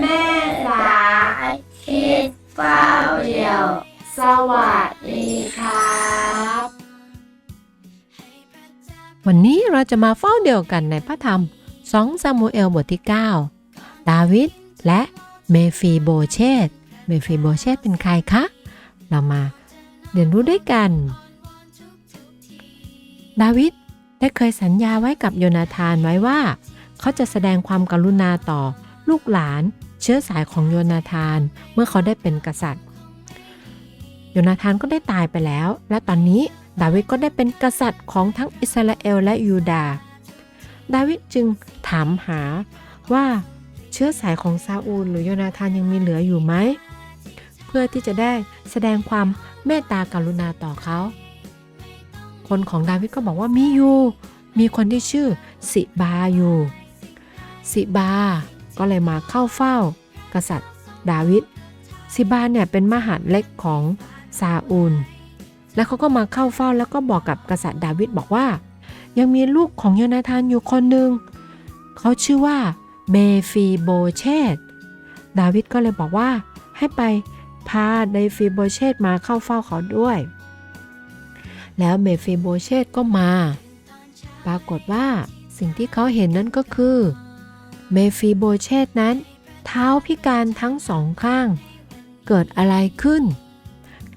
แม่ลาคิดเฝ้าเดี่ยว สวัสดีครับ วันนี้เราจะมาเฝ้าเดียวกันในพระธรรม 2 ซามูเอลบทที่ 9 ดาวิดและเมฟีโบเชตเมฟีโบเชตเป็นใครคะ เรามาเรียนรู้ด้วยกัน ดาวิดได้เคยสัญญาไว้กับโยนาธานไว้ว่า เขาจะแสดงความกรุณาต่อ ลูกหลาน เชื้อสายของโยนาธาน เมื่อเขาได้เป็นกษัตริย์ โยนาธานก็ได้ตายไปแล้ว และตอนนี้ดาวิดก็ได้เป็นกษัตริย์ของทั้งอิสราเอลและยูดาห์ดาวิดจึงถามหาว่าเชื้อสายของซาอูล หรือโยนาธานยังมีเหลืออยู่ไหม เพื่อที่จะได้แสดงความเมตตากรุณาต่อเขา คนของดาวิดก็บอกว่ามีอยู่ มีคนที่ชื่อสิบาอยู่ สิบา ก็เลยมาเข้าเฝ้า กษัตริย์ ดาวิดสิบาเนี่ยเป็นมหาดเล็กของซาอูล แล้วเขาก็มาเข้าเฝ้าแล้วก็บอกกับกษัตริย์ดาวิดบอกว่า ยังมีลูกของโยนาธานอยู่คนหนึ่งเขาชื่อว่าเมฟีโบเชตดาวิดก็เลยบอกว่า ให้ไปพาเดฟีโบเชตมาเข้าเฝ้าเขาด้วย แล้วเมฟีโบเชตก็มา ปรากฏว่าสิ่งที่เขาเห็นนั้นก็คือ เมฟีโบเชตนั้น เท้าพิการทั้งสองข้าง เกิดอะไรขึ้น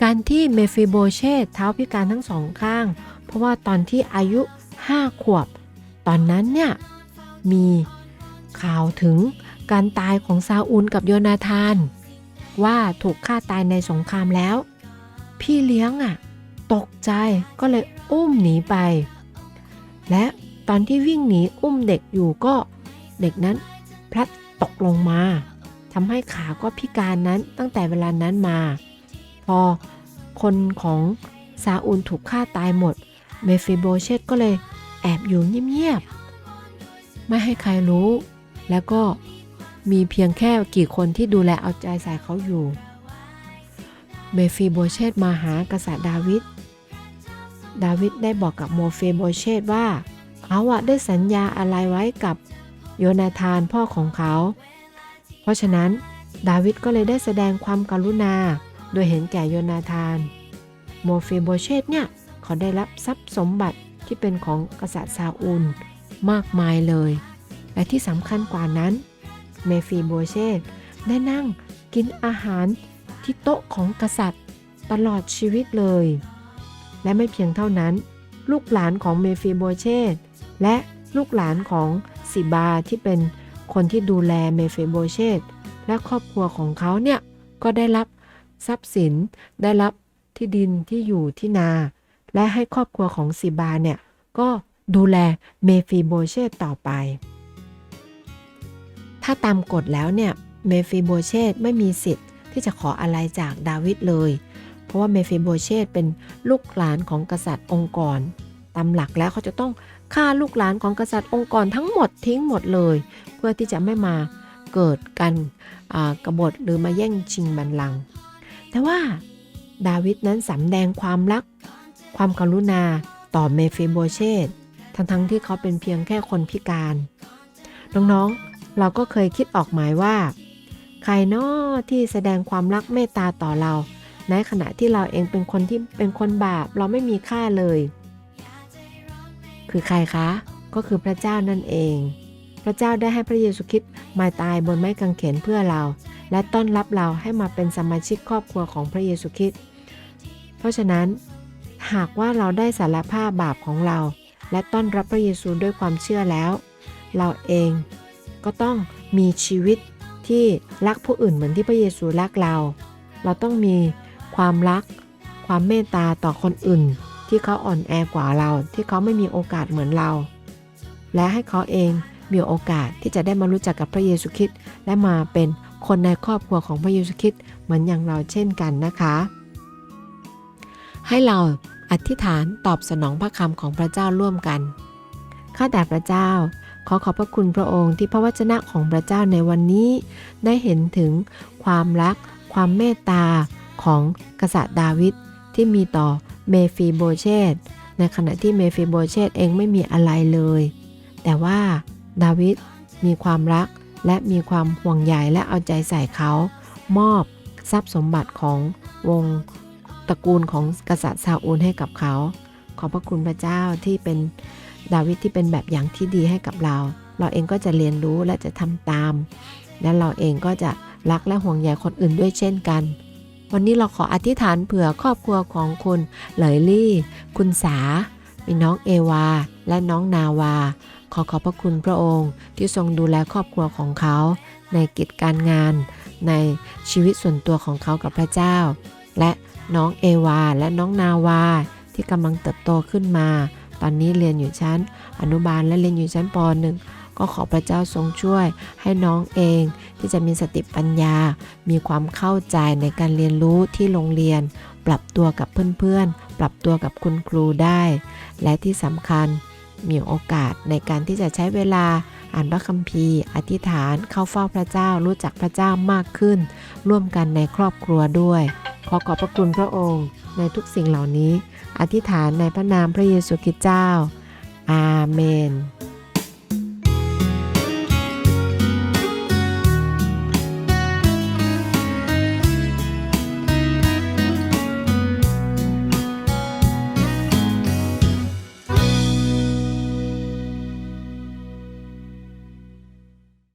การที่เมฟิโบเชตเท้าพิการทั้งสองข้าง เพราะว่าตอนที่อายุ5ขวบ ตอนนั้นเนี่ย มีข่าวถึงการตายของซาอูลกับโยนาธาน ว่าถูกฆ่าตายในสงครามแล้ว พี่เลี้ยงอะ ตกใจก็เลยอุ้มหนีไป และตอนที่วิ่งหนีอุ้มเด็กอยู่ก็ เด็กนั้น พลัดตกลงมาทำให้ขาก็พิการนั้นตั้งแต่เวลานั้นมา พอคนของซาอูลถูกฆ่าตายหมด เมฟิโบเชตก็เลยแอบอยู่เงียบๆ ไม่ให้ใครรู้ แล้วก็มีเพียงแค่กี่คนที่ดูแลเอาใจใส่เขาอยู่ เมฟิโบเชตมาหากษัตริย์ดาวิด ดาวิดได้บอกกับโมเฟโบเชตว่าเขาอะได้สัญญาอะไรไว้กับ โยนาธานพ่อของเขา เพราะฉะนั้น ดาวิดก็เลยได้แสดงความกรุณา โดยเห็นแก่โยนาธาน โมเฟโบเชตเนี่ยเขาได้รับทรัพย์สมบัติที่เป็นของกษัตริย์ซาอูลมากมายเลย และที่สำคัญกว่านั้น เมฟีโบเชตได้นั่งกินอาหารที่โต๊ะของกษัตริย์ตลอดชีวิตเลย และไม่เพียงเท่านั้น ลูกหลานของเมฟีโบเชตและลูกหลานของ สิบาที่เป็นคนที่ดูแลเมเฟีโบเชตและครอบครัวของเขาเนี่ยก็ได้รับทรัพย์สินได้รับที่ดินที่อยู่ที่นา และให้ครอบครัวของสิบาเนี่ยก็ดูแลเมฟีโบเชตต่อไป ถ้าตามกฎแล้วเนี่ยเมฟีโบเชตไม่มีสิทธิ์ที่จะขออะไรจากดาวิดเลย เพราะว่าเมฟีโบเชตเป็นลูกหลานของกษัตริย์องค์กร ตามหลักแล้วเขาจะต้อง ฆ่าลูกหลานของกษัตริย์องค์กรทั้งหมดทิ้งหมดเลย เพื่อที่จะไม่มาเกิดกันกบฏหรือมาแย่งชิงบัลลังก์แต่ว่าดาวิดนั้นสำแดงความรัก ความกรุณาต่อเมฟิโบเชตทั้งๆทที่เขาเป็นเพียงแค่คนพิการ น้องๆ เราก็เคยคิดออกหมายว่า ใครนาะที่แสดงความรักเมตตาต่อเรา ในขณะที่เราเองเป็นคนที่เป็นคนบาปเราไม่มีค่าเลย คือใครคะ ก็คือพระเจ้านั่นเอง พระเจ้าได้ให้พระเยซูคริสต์มาตายบนไม้กางเขนเพื่อเรา และต้อนรับเราให้มาเป็นสมาชิกครอบครัวของพระเยซูคริสต์เพราะฉะนั้นหากว่าเราได้สารภาพบาปของเรา และต้อนรับพระเยซูด้วยความเชื่อแล้ว เราเองก็ต้องมีชีวิตที่รักผู้อื่นเหมือนที่พระเยซูรักเรา เราต้องมีความรัก ความเมตตาต่อคนอื่น ที่เขาอ่อนแอกว่าเราที่เขาไม่มีโอกาสเหมือนเรา และให้เขาเองมีโอกาสที่จะได้มารู้จักกับพระเยซูคริสต์และมาเป็นคนในครอบครัวของพระเยซูคริสต์เหมือนอย่างเราเช่นกันนะคะ ให้เราอธิษฐานตอบสนองพระคำของพระเจ้าร่วมกันข้าแต่พระเจ้า ขอขอบพระคุณพระองค์ที่พระวจนะของพระเจ้าในวันนี้ ได้เห็นถึงความรัก ความเมตตาของกษัตริย์ดาวิดที่มีต่อ เมฟีโบเชตในขณะที่เมฟีโบเชตเองไม่มีอะไรเลย แต่ว่าดาวิดมีความรักและมีความห่วงใยและเอาใจใส่เขา มอบทรัพย์สมบัติของวงตระกูลของกษัตริย์ซาอูลให้กับเขา ขอบพระคุณพระเจ้าที่เป็นดาวิดที่เป็นแบบอย่างที่ดีให้กับเรา เราเองก็จะเรียนรู้และจะทำตาม และเราเองก็จะรักและห่วงใยคนอื่นด้วยเช่นกัน วันนี้เราขออธิษฐานเผื่อครอบครัวของคุณเหลยลี่ คุณสามีน้องเอวา และน้องนาวา ขอขอบพระคุณพระองค์ที่ทรงดูแลครอบครัวของเขา ในกิจการงาน ในชีวิตส่วนตัวของเขากับพระเจ้า และน้องเอวา และน้องนาวา ที่กำลังเติบโตขึ้นมา ตอนนี้เรียนอยู่ชั้นอนุบาลและเรียนอยู่ชั้นป .1 ก็ขอพระเจ้าทรงช่วยให้น้องเองที่จะมีสติปัญญา มีความเข้าใจในการเรียนรู้ที่โรงเรียน ปรับตัวกับเพื่อนๆ ปรับตัวกับคุณครูได้ และที่สำคัญมีโอกาสในการที่จะใช้เวลาอ่านพระคัมภีร์ อธิษฐานเข้าเฝ้าพระเจ้ารู้จักพระเจ้ามากขึ้น ร่วมกันในครอบครัวด้วย ขอขอบพระคุณพระองค์ ในทุกสิ่งเหล่านี้ อธิษฐานในพระนามพระเยซูคริสต์เจ้า อาเมน